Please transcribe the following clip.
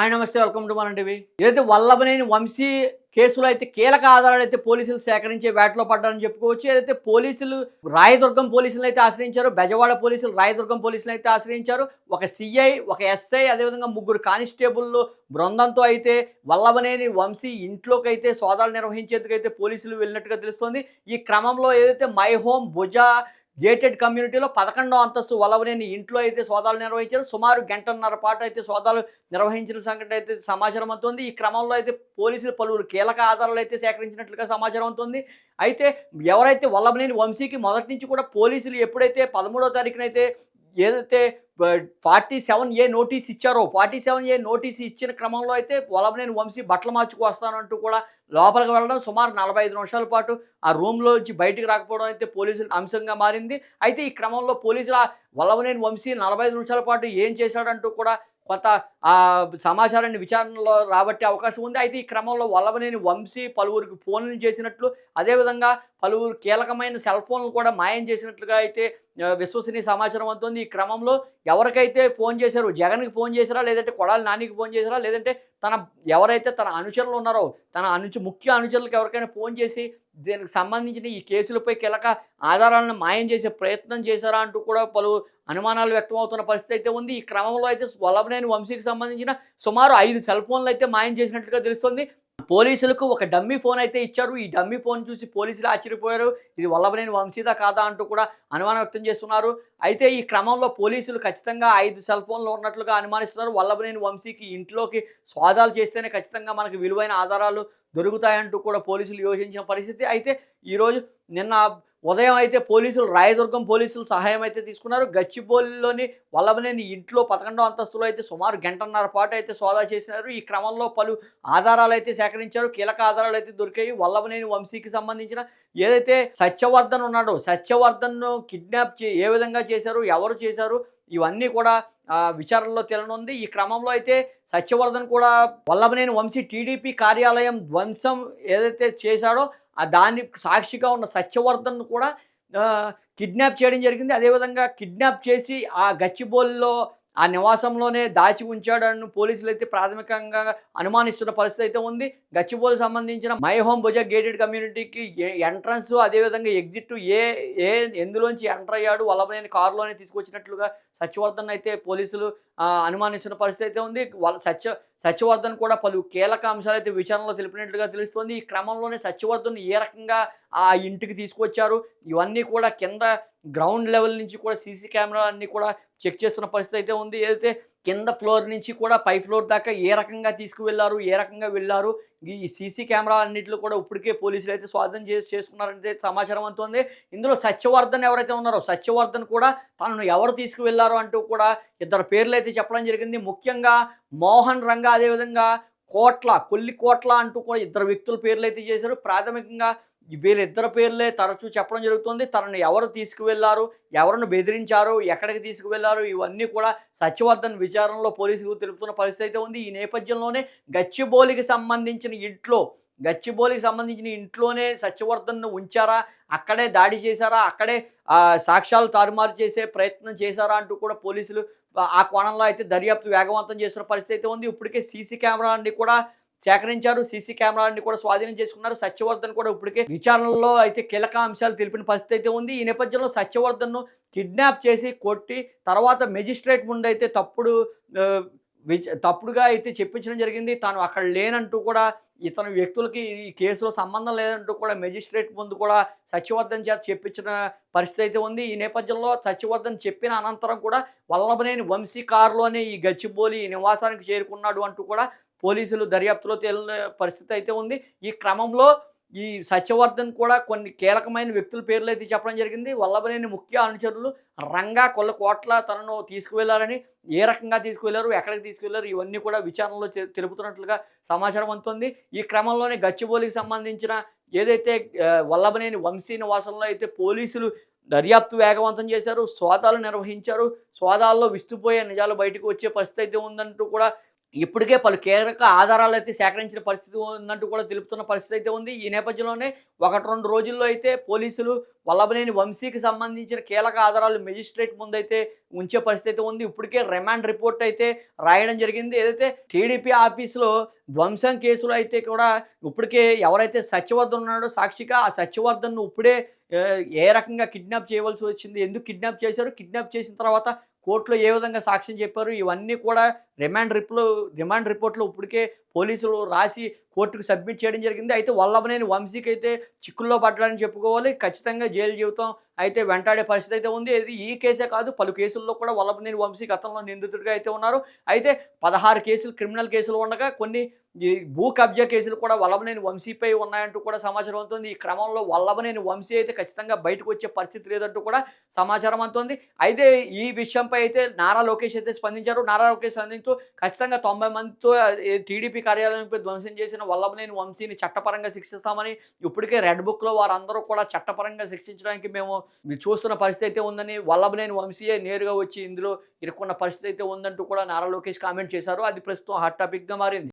ఆయన నమస్తే welcome to మన టీవీ. ఏదైతే వల్లభనేని వంశీ కేసులో అయితే కీలక ఆధారాలు అయితే పోలీసులు సేకరించే వేటలో పడ్డారని చెప్పుకోవచ్చు. ఏదైతే పోలీసులు రాయదుర్గం పోలీసులను అయితే ఆశ్రయించారు బెజవాడ పోలీసులు రాయదుర్గం పోలీసులు అయితే ఆశ్రయించారు ఒక సిఐ ఒక ఎస్ఐ అదేవిధంగా ముగ్గురు కానిస్టేబుల్ బృందంతో అయితే వల్లభనేని వంశీ ఇంట్లోకి అయితే సోదాలు నిర్వహించేందుకు అయితే పోలీసులు వెళ్ళినట్టుగా తెలుస్తోంది. ఈ క్రమంలో ఏదైతే మై హోమ్ భుజ గేటెడ్ కమ్యూనిటీలో పదకొండో అంతస్తు వలవనేని ఇంట్లో అయితే సోదాలు నిర్వహించారు. సుమారు గంటన్నర పాటు అయితే సోదాలు నిర్వహించిన సంఘటన అయితే సమాచారం అవుతుంది ఈ క్రమంలో అయితే పోలీసులు పలువురు కీలక ఆధారాలు అయితే సేకరించినట్లుగా సమాచారం అవుతుంది అయితే ఎవరైతే వల్లభనేని వంశీకి మొదటి నుంచి కూడా పోలీసులు ఎప్పుడైతే పదమూడో తారీఖునైతే ఏదైతే ఫార్టీ సెవెన్ ఏ నోటీస్ ఇచ్చారో ఫార్టీ సెవెన్ ఏ నోటీస్ ఇచ్చిన క్రమంలో అయితే వల్లభనేని వంశీ బట్టలు మార్చుకు వస్తానంటూ కూడా లోపలికి వెళ్ళడం సుమారు నలభై ఐదు నిమిషాల పాటు ఆ రూమ్లో నుంచి బయటికి రాకపోవడం అయితే పోలీసుల అంశంగా మారింది. అయితే ఈ క్రమంలో పోలీసులు ఆ వల్లభనేని వంశీ నలభై ఐదు నిమిషాల పాటు ఏం చేశాడంటూ కూడా కొంత ఆ సమాచారాన్ని విచారణలో రాబట్టే అవకాశం ఉంది. అయితే ఈ క్రమంలో వల్లభనేని వంశీ పలువురికి ఫోన్లు చేసినట్లు అదేవిధంగా పలువురు కీలకమైన సెల్ ఫోన్లు కూడా మాయం చేసినట్లుగా అయితే విశ్వసనీయ సమాచారం అవుతుంది ఈ క్రమంలో ఎవరికైతే ఫోన్ చేశారో జగన్కి ఫోన్ చేశారా లేదంటే కొడాలి నానికి ఫోన్ చేశారా లేదంటే తన ఎవరైతే తన అనుచరులు ఉన్నారో తన అనుచు ముఖ్య అనుచరులకు ఎవరికైనా ఫోన్ చేసి దీనికి సంబంధించిన ఈ కేసులపై కీలక ఆధారాలను మాయం చేసే ప్రయత్నం చేశారా అంటూ కూడా పలు అనుమానాలు వ్యక్తమవుతున్న పరిస్థితి అయితే ఉంది. ఈ క్రమంలో అయితే వల్లభనేని వంశీకి సంబంధించిన సుమారు ఐదు సెల్ ఫోన్లు అయితే మాయం చేసినట్లుగా తెలుస్తుంది. పోలీసులకు ఒక డమ్మీ ఫోన్ అయితే ఇచ్చారు. ఈ డమ్మీ ఫోన్ చూసి పోలీసులు ఆశ్చర్యపోయారు. ఇది వల్లభనేని వంశీదా కాదా అంటూ కూడా అనుమానం వ్యక్తం చేస్తున్నారు. అయితే ఈ క్రమంలో పోలీసులు ఖచ్చితంగా ఐదు సెల్ ఫోన్లు ఉన్నట్లుగా అనుమానిస్తున్నారు. వల్లభనేని వంశీకి ఇంట్లోకి స్వాదాలు చేస్తేనే ఖచ్చితంగా మనకు విలువైన ఆధారాలు దొరుకుతాయంటూ కూడా పోలీసులు యోచించిన పరిస్థితి. అయితే ఈరోజు నిన్న ఉదయం అయితే పోలీసులు రాయదుర్గం పోలీసులు సహాయం అయితే తీసుకున్నారు. గచ్చిబౌలిలోని వల్లభనేని ఇంట్లో పదకొండో అంతస్తులో అయితే సుమారు గంటన్నర పాటు అయితే సోదా చేసినారు. ఈ క్రమంలో పలు ఆధారాలు అయితే సేకరించారు. కీలక ఆధారాలు అయితే దొరికాయి. వల్లభనేని వంశీకి సంబంధించిన ఏదైతే సత్యవర్ధన్ ఉన్నాడో సత్యవర్ధన్ను కిడ్నాప్ చే ఏ విధంగా చేశారు ఎవరు చేశారు ఇవన్నీ కూడా విచారణలో తేలనుంది. ఈ క్రమంలో అయితే సత్యవర్ధన్ కూడా వల్లభనేని వంశీ టీడీపీ కార్యాలయం ధ్వంసం ఏదైతే చేశాడో ఆ సాక్షిగా ఉన్న సత్యవర్ధన్ కూడా కిడ్నాప్ చేయడం జరిగింది. అదేవిధంగా కిడ్నాప్ చేసి ఆ గచ్చిబోలులో ఆ నివాసంలోనే దాచి ఉంచాడని పోలీసులు అయితే ప్రాథమికంగా అనుమానిస్తున్న పరిస్థితి అయితే ఉంది. గచ్చిబోలు సంబంధించిన మై హోమ్ భుజ గేటెడ్ కమ్యూనిటీకి ఎంట్రన్స్ అదేవిధంగా ఎగ్జిట్ ఏ ఏ ఎందులోంచి ఎంటర్ అయ్యాడు వల్లభనేని కారులోనే తీసుకొచ్చినట్లుగా సత్యవర్ధన్ అయితే పోలీసులు అనుమానిస్తున్న పరిస్థితి అయితే ఉంది. వాళ్ళ సత్య సత్యవర్ధన్ కూడా పలు కీలక అంశాలు అయితే విచారణలో తెలిపినట్లుగా తెలుస్తోంది. ఈ క్రమంలోనే సత్యవర్ధన్ ఏ రకంగా ఆ ఇంటికి తీసుకొచ్చారు? ఇవన్నీ కూడా కింద గ్రౌండ్ లెవెల్ నుంచి కూడా సీసీ కెమెరా అన్నీ కూడా చెక్ చేస్తున్న పరిస్థితి అయితే ఉంది. ఏదైతే కింద ఫ్లోర్ నుంచి కూడా పై ఫ్లోర్ దాకా ఏ రకంగా తీసుకువెళ్ళారు ఏ రకంగా వెళ్ళారు ఈ సీసీ కెమెరా అన్నింటిలో కూడా ఇప్పటికే పోలీసులు అయితే స్వాధీనం చేసి చేసుకున్నారంటే సమాచారం అవుతుంది ఇందులో సత్యవర్ధన్ ఎవరైతే ఉన్నారో సత్యవర్ధన్ కూడా తనను ఎవరు తీసుకువెళ్ళారు అంటూ కూడా ఇద్దరు పేర్లు అయితే చెప్పడం జరిగింది. ముఖ్యంగా మోహన్ రంగా అదేవిధంగా కోట్ల కొల్లి కోట్ల అంటూ కూడా ఇద్దరు వ్యక్తుల పేర్లు అయితే చేశారు. ప్రాథమికంగా వీళ్ళిద్దరు పేర్లే తరచూ చెప్పడం జరుగుతుంది. తనను ఎవరు తీసుకువెళ్ళారు ఎవరిని బెదిరించారు ఎక్కడికి తీసుకువెళ్ళారు ఇవన్నీ కూడా సత్యవర్ధన్ విచారణలో పోలీసులు తెలుపుతున్న పరిస్థితి అయితే ఉంది. ఈ నేపథ్యంలోనే గచ్చిబోలికి సంబంధించిన ఇంట్లో గచ్చిబోలికి సంబంధించిన ఇంట్లోనే సత్యవర్ధన్ను ఉంచారా? అక్కడే దాడి చేశారా? అక్కడే సాక్ష్యాలు తారుమారు చేసే ప్రయత్నం చేశారా అంటూ కూడా పోలీసులు ఆ- కోణంలో అయితే దర్యాప్తు వేగవంతం చేసిన పరిస్థితి అయితే ఉంది. ఇప్పటికే సీసీ కెమెరాన్ని కూడా సేకరించారు సీసీ కెమెరాని కూడా స్వాధీనం చేసుకున్నారు. సత్యవర్ధన్ కూడా ఇప్పటికే విచారణలో అయితే కీలక అంశాలు తెలిపిన పరిస్థితి అయితే ఉంది. ఈ నేపథ్యంలో సత్యవర్ధన్ను కిడ్నాప్ చేసి కొట్టి తర్వాత మెజిస్ట్రేట్ ముందు అయితే తప్పుడు తప్పుడుగా అయితే చెప్పించడం జరిగింది. తాను అక్కడ లేనంటూ కూడా ఇతను వ్యక్తులకి ఈ కేసులో సంబంధం లేదంటూ కూడా మెజిస్ట్రేట్ ముందు కూడా సత్యవర్ధన్ చేత చెప్పించిన పరిస్థితి అయితే ఉంది. ఈ నేపథ్యంలో సత్యవర్ధన్ చెప్పిన అనంతరం కూడా వల్లభనేని వంశీ కారులోనే ఈ గచ్చిబోలి ఈ నివాసానికి చేరుకున్నాడు అంటూ కూడా పోలీసులు దర్యాప్తులో తేలిన పరిస్థితి అయితే ఉంది. ఈ క్రమంలో ఈ సత్యవర్ధన్ కూడా కొన్ని కీలకమైన వ్యక్తుల పేర్లు అయితే చెప్పడం జరిగింది. వల్లభనేని ముఖ్య అనుచరులు రంగా కొల్ల కోట్ల తనను తీసుకువెళ్ళారని ఏ రకంగా తీసుకువెళ్ళారు ఎక్కడికి తీసుకువెళ్ళారు ఇవన్నీ కూడా విచారణలో తెలుపుతున్నట్లుగా సమాచారం అందుతుంది. ఈ క్రమంలోనే గచ్చిబోలికి సంబంధించిన ఏదైతే వల్లభనేని వంశీ నివాసంలో అయితే పోలీసులు దర్యాప్తు వేగవంతం చేశారు స్వాదాలు నిర్వహించారు స్వాదాల్లో విస్తుపోయే నిజాలు బయటకు వచ్చే పరిస్థితి అయితే ఉందంటూ కూడా ఇప్పటికే పలు కీలక ఆధారాలు అయితే సేకరించిన పరిస్థితి ఉందంటూ కూడా తెలుపుతున్న పరిస్థితి అయితే ఉంది. ఈ నేపథ్యంలోనే ఒకటి రెండు రోజుల్లో అయితే పోలీసులు వల్లభనేని వంశీకి సంబంధించిన కీలక ఆధారాలు మెజిస్ట్రేట్ ముందైతే ఉంచే పరిస్థితి అయితే ఉంది. ఇప్పటికే రిమాండ్ రిపోర్ట్ అయితే రాయడం జరిగింది. ఏదైతే టీడీపీ ఆఫీసులో ధ్వంసం కేసులో అయితే కూడా ఇప్పటికే ఎవరైతే సత్యవర్ధన్ ఉన్నాడో సాక్షిగా ఆ సత్యవర్ధన్ను ఇప్పుడే ఏ రకంగా కిడ్నాప్ చేయవలసి వచ్చింది ఎందుకు కిడ్నాప్ చేశారు కిడ్నాప్ చేసిన తర్వాత కోర్టులో ఏ విధంగా సాక్ష్యం చెప్పారు? ఇవన్నీ కూడా రిమాండ్ రిప్లో రిమాండ్ రిపోర్ట్లో ఇప్పటికే పోలీసులు రాసి కోర్టుకు సబ్మిట్ చేయడం జరిగింది. అయితే వల్లభనేని వంశీకి అయితే చిక్కుల్లో పడ్డాడని చెప్పుకోవాలి. ఖచ్చితంగా జైలు జీవితం అయితే వెంటాడే పరిస్థితి అయితే ఉంది. అది ఈ కేసే కాదు పలు కేసుల్లో కూడా వల్లభనేని వంశీ గతంలో నిందితుడిగా అయితే ఉన్నారు. అయితే పదహారు కేసులు క్రిమినల్ కేసులు ఉండగా కొన్ని ఈ భూ కబ్జా కేసులు కూడా వల్లభనేని వంశీపై ఉన్నాయంటూ కూడా సమాచారం అవుతుంది ఈ క్రమంలో వల్లభనేని వంశీ అయితే ఖచ్చితంగా బయటకు వచ్చే పరిస్థితి లేదంటూ కూడా సమాచారం అందుతుంది. అయితే ఈ విషయంపై అయితే నారా లోకేష్ అయితే స్పందించారు. నారా లోకేష్ స్పందించు ఖచ్చితంగా తొంభై మందితో టీడీపీ కార్యాలయంపై ధ్వంసం చేసిన వల్లభనేని వంశీని చట్టపరంగా శిక్షిస్తామని ఇప్పటికే రెడ్ బుక్లో వారందరూ కూడా చట్టపరంగా శిక్షించడానికి మేము మీరు చూస్తున్న పరిస్థితి అయితే ఉందని వల్లభనేని వంశీయే నేరుగా వచ్చి ఇందులో ఇరుక్కున్న పరిస్థితి అయితే ఉందంటూ కూడా నారా లోకేష్ కామెంట్ చేశారు. అది ప్రస్తుతం హాట్ టాపిక్గా మారింది.